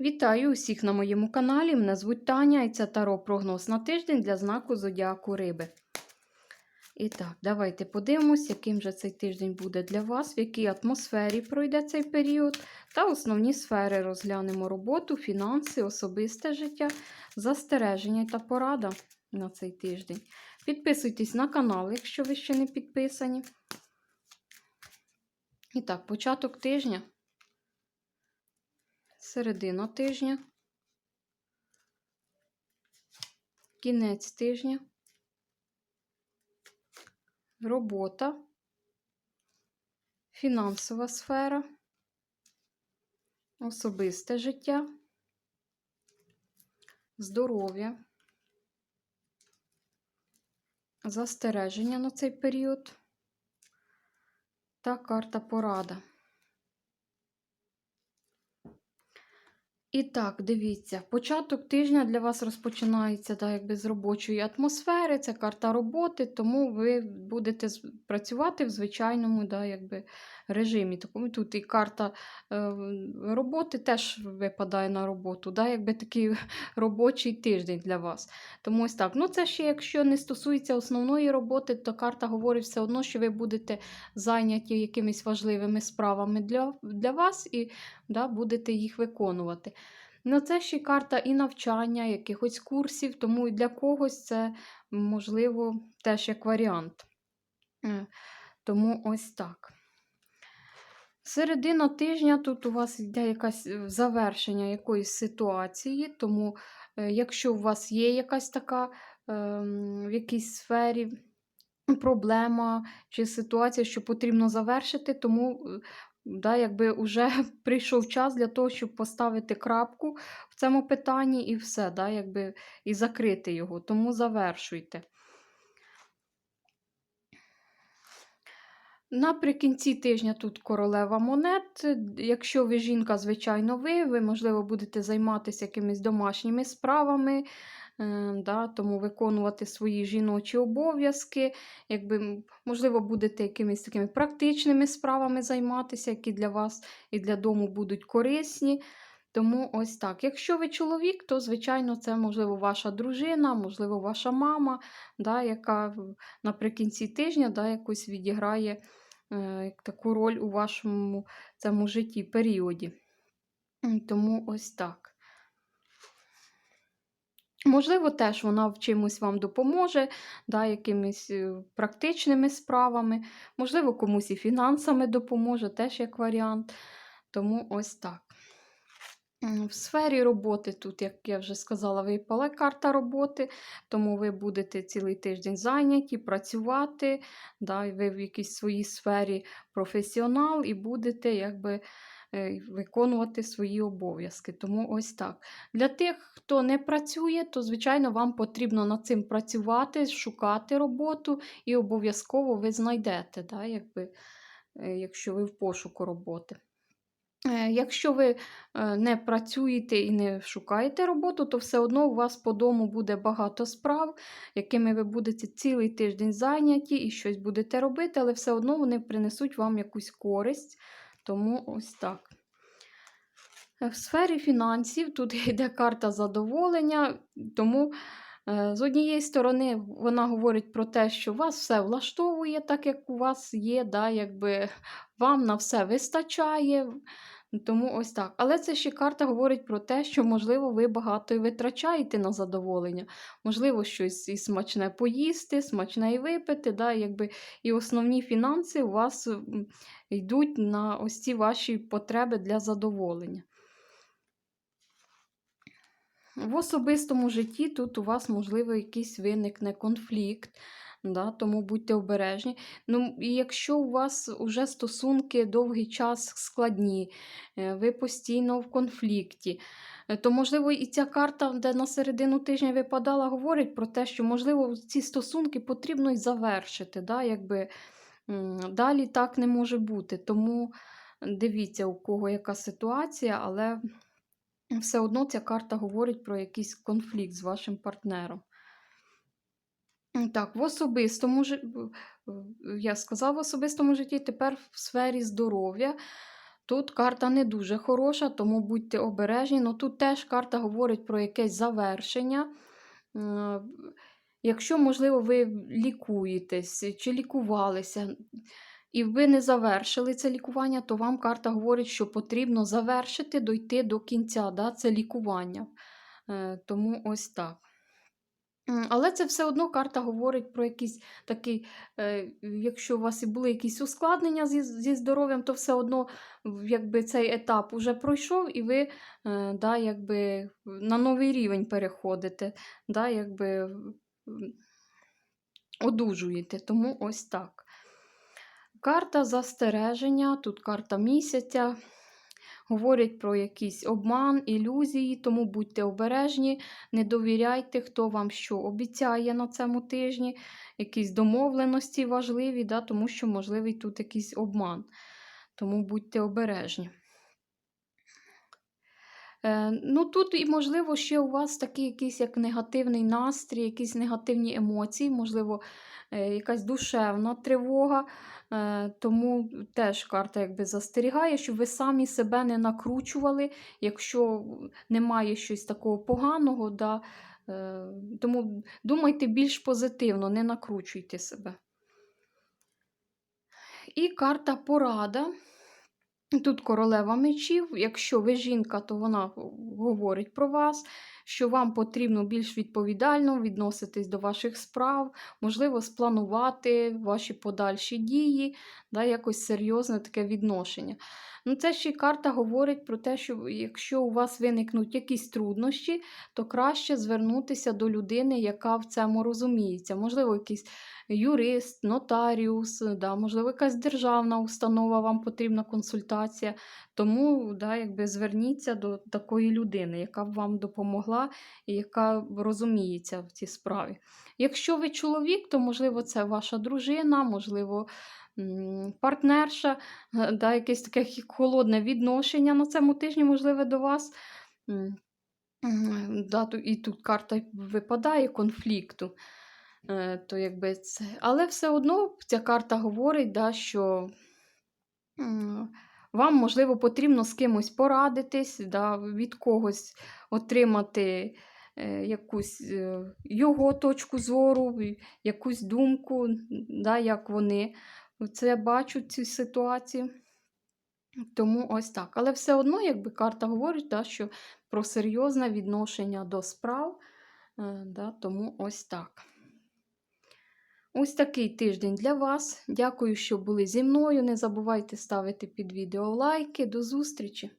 Вітаю усіх на моєму каналі. Мене звуть Таня і це Таро прогноз на тиждень для знаку Зодіаку Риби. І так, давайте подивимось, яким же цей тиждень буде для вас, в якій атмосфері пройде цей період, та основні сфери розглянемо роботу, фінанси, особисте життя, застереження та порада на цей тиждень. Підписуйтесь на канал, якщо ви ще не підписані. І так, початок тижня середина тижня, кінець тижня, робота, фінансова сфера, особисте життя, здоров'я, застереження на цей період. Та карта порада. І так, дивіться, початок тижня для вас розпочинається так, якби з робочої атмосфери, це карта роботи, тому ви будете працювати в звичайному да, якби, режимі. Тут і карта е, роботи теж випадає на роботу, да, якби такий робочий тиждень для вас. Тому ось так. Ну, це ще якщо не стосується основної роботи, то карта говорить все одно, що ви будете зайняті якимись важливими справами для, для вас і да, будете їх виконувати. Ну, це ще карта і навчання, якихось курсів, тому і для когось це можливо теж як варіант. Тому ось так. Середина тижня тут у вас йде якась е, завершення якоїсь ситуації, тому е, якщо у вас є якась така ем, в якійсь сфері проблема чи ситуація, що потрібно завершити, тому е, да, якби вже прийшов час для того, щоб поставити крапку в цьому питанні і все, да, якби, і закрити його. Тому завершуйте. Наприкінці тижня тут королева монет. Якщо ви жінка, звичайно, ви, ви, можливо, будете займатися якимись домашніми справами, да, тому виконувати свої жіночі обов'язки. Якби, можливо, будете якимись такими практичними справами займатися, які для вас і для дому будуть корисні. Тому ось так. Якщо ви чоловік, то, звичайно, це, можливо, ваша дружина, можливо, ваша мама, да, яка наприкінці тижня да, якось відіграє е, таку роль у вашому цьому житті, періоді. Тому ось так. Можливо, теж вона в чимось вам допоможе, да, якимись е, практичними справами, можливо, комусь і фінансами допоможе, теж як варіант. Тому ось так. В сфері роботи, тут, як я вже сказала, випала карта роботи, тому ви будете цілий тиждень зайняті, працювати, да, ви в якійсь своїй сфері професіонал і будете якби виконувати свої обов'язки. Тому ось так. Для тих, хто не працює, то, звичайно, вам потрібно над цим працювати, шукати роботу, і обов'язково ви знайдете, да, якби, е, якщо ви в пошуку роботи. Е, Якщо ви е, не працюєте і не шукаєте роботу, то все одно у вас по дому буде багато справ, якими ви будете цілий тиждень зайняті і щось будете робити, але все одно вони принесуть вам якусь користь. Тому ось так. Е, В сфері фінансів тут йде карта задоволення, тому е, з однієї сторони вона говорить про те, що вас все влаштовує, так як у вас є, да, якби вам на все вистачає. Тому ось так. Але це ще карта говорить про те, що, можливо, ви багато і витрачаєте на задоволення. Можливо, щось і смачне поїсти, смачне і випити. Да, якби, і основні фінанси у вас йдуть на ось ці ваші потреби для задоволення. В особистому житті тут у вас, можливо, якийсь виникне конфлікт, да, тому будьте обережні. Ну, і якщо у вас вже стосунки довгий час складні, е, ви постійно в конфлікті, е, то, можливо, і ця карта, де на середину тижня випадала, говорить про те, що, можливо, ці стосунки потрібно й завершити. Да, якби, далі так не може бути. Тому дивіться, у кого яка ситуація, але все одно ця карта говорить про якийсь конфлікт з вашим партнером. Так, в особистому житті, я сказала в особистому житті, тепер в сфері здоров'я. Тут карта не дуже хороша, тому будьте обережні. Ну тут теж карта говорить про якесь завершення. Якщо, можливо, ви лікуєтесь чи лікувалися, і ви не завершили це лікування, то вам карта говорить, що потрібно завершити, дойти до кінця да, це лікування. Е, Тому ось так. Але це все одно карта говорить про якийсь такий, е, якщо у вас і були якісь ускладнення зі, зі здоров'ям, то все одно якби цей етап уже пройшов, і ви е, да, якби, на новий рівень переходите, да, якби, одужуєте. Тому ось так. Карта застереження, тут карта місяця. Говорять про якийсь обман, ілюзії, тому будьте обережні, не довіряйте, хто вам що обіцяє на цьому тижні, якісь домовленості важливі, да, тому що можливий тут якийсь обман. Тому будьте обережні. Е, ну, тут і, можливо, ще у вас такий якийсь як негативний настрій, якісь негативні емоції, можливо, е, якась душевна тривога. Е, тому теж карта якби застерігає, щоб ви самі себе не накручували, якщо немає щось такого поганого. Да, тому думайте більш позитивно, не накручуйте себе. І карта порада. Тут королева мечів. Якщо ви жінка, то вона говорить про вас, що вам потрібно більш відповідально відноситись до ваших справ, можливо, спланувати ваші подальші дії, да, якось серйозне таке відношення. Ну, Це ще й карта говорить про те, що якщо у вас виникнуть якісь труднощі, то краще звернутися до людини, яка в цьому розуміється. Можливо, якийсь юрист, нотаріус, да, можливо, якась державна установа, вам потрібна консультація. Тому да, якби зверніться до такої людини, яка б вам допомогла і яка розуміється в цій справі. Якщо ви чоловік, то можливо це ваша дружина, можливо, партнерша, е, да, якесь таке холодне відношення на цьому тижні, можливе, до вас. Да, і тут карта випадає конфлікту. Е, то якби це... Але все одно ця карта говорить, да, що вам, можливо, потрібно з кимось порадитись, да, від когось отримати е, якусь е, його точку зору, якусь думку, да, як вони це бачать цю ситуацію. Тому ось так. Але все одно, якби карта говорить, да, що про серйозне відношення до справ, е, да, тому ось так. Ось такий тиждень для вас. Дякую, що були зі мною. Не забувайте ставити під відео лайки. До зустрічі!